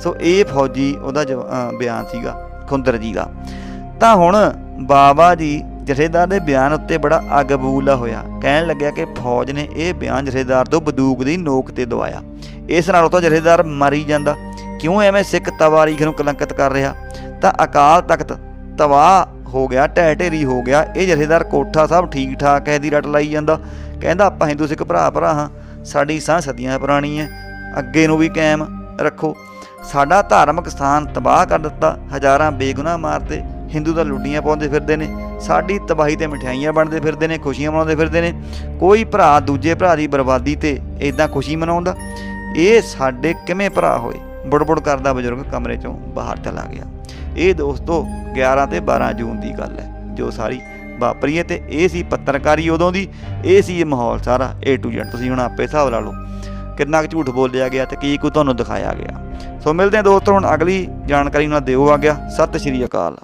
S1: ਸੋ ਇਹ ਫੌਜੀ ਉਹਦਾ ਜਵ- ਬਿਆਨ ਸੀਗਾ, ਖੁੰਦਰ ਜੀ ਦਾ। ਤਾਂ ਹੁਣ ਬਾਬਾ ਜੀ ਜਥੇਦਾਰ ਦੇ ਬਿਆਨ ਉੱਤੇ ਬੜਾ ਅੱਗ ਬਬੂਲਾ ਹੋਇਆ। ਕਹਿਣ ਲੱਗਿਆ ਕਿ ਫੌਜ ਨੇ ਇਹ ਬਿਆਨ ਜਥੇਦਾਰ ਤੋਂ ਬੰਦੂਕ ਦੀ ਨੋਕ ਤੇ ਦਵਾਇਆ। ਇਸ ਨਾਲ ਉਹ ਤਾਂ ਜਥੇਦਾਰ ਮਰੀ ਜਾਂਦਾ। ਕਿਉਂ ਐਵੇਂ ਸਿੱਖ ਤਵਾਰੀਖ ਨੂੰ ਕਲੰਕਿਤ ਕਰ ਰਿਹਾ? ਤਾਂ ਅਕਾਲ ਤਖਤ ਤਬਾਹ ਹੋ ਗਿਆ ਢਹਿ ਢੇਰੀ ਹੋ ਗਿਆ। ਇਹ ਜਥੇਦਾਰ ਕੋਠਾ ਸਾਹਿਬ ਠੀਕ ਠਾਕ ਹੈ ਦੀ ਰਟ ਲਾਈ ਜਾਂਦਾ। ਕਹਿੰਦਾ, ਆਪਾਂ ਹਿੰਦੂ ਸਿੱਖ ਭਰਾ ਭਰਾ ਹਾਂ। ਸਾਡੀ ਸਾਹ ਸਦੀਆਂ ਪੁਰਾਣੀ ਹੈ ਅੱਗੇ ਨੂੰ ਵੀ ਕਾਇਮ ਰੱਖੋ। ਸਾਡਾ ਧਾਰਮਿਕ ਸਥਾਨ ਤਬਾਹ ਕਰ ਦਿੱਤਾ। ਹਜ਼ਾਰਾਂ ਬੇਗੁਨਾਹ ਮਾਰਤੇ। ਹਿੰਦੂ ਤਾਂ ਲੁੱਡੀਆਂ ਪਾਉਂਦੇ ਫਿਰਦੇ ਨੇ, ਸਾਡੀ ਤਬਾਹੀ ਤੇ ਮਠਿਆਈਆਂ ਵੰਡਦੇ ਫਿਰਦੇ ਨੇ, ਖੁਸ਼ੀਆਂ ਮਨਾਉਂਦੇ ਫਿਰਦੇ ਨੇ, ਕੋਈ ਭਰਾ ਦੂਜੇ ਭਰਾ ਦੀ ਬਰਬਾਦੀ ਤੇ ਇਦਾਂ ਖੁਸ਼ੀ ਮਨਾਉਂਦਾ, ਇਹ ਸਾਡੇ ਕਿਵੇਂ ਭਰਾ ਹੋਏ? ਬੁੜਬੁੜ ਕਰਦਾ ਬਜ਼ੁਰਗ ਕਮਰੇ ਚੋਂ ਬਾਹਰ ਚਲਾ ਗਿਆ। ਇਹ ਦੋਸਤੋ 11 ਤੇ 12 ਜੂਨ ਦੀ ਗੱਲ ਹੈ, ਜੋ ਸਾਰੀ ਵਾਪਰੀ ਹੈ ਤੇ ਇਹ ਸੀ ਪੱਤਰਕਾਰੀ ਉਦੋਂ ਦੀ, ਇਹ ਸੀ ਇਹ ਮਾਹੌਲ ਸਾਰਾ, A to Z, ਤੁਸੀਂ ਹੁਣ ਆਪੇ ਹਿਸਾਬ ਲਾ ਲਓ। ਕਿੰਨਾ ਕੁ ਝੂਠ ਬੋਲਿਆ ਗਿਆ ਤੇ ਕੀ ਕੁ ਤੁਹਾਨੂੰ ਦਿਖਾਇਆ ਗਿਆ। ਸੋ ਮਿਲਦੇ ਹਾਂ ਦੋਸਤੋ, ਹੁਣ ਅਗਲੀ ਜਾਣਕਾਰੀ ਨਾਲ ਦਿਓ ਆ ਗਿਆ ਸਤਿ ਸ਼੍ਰੀ ਅਕਾਲ।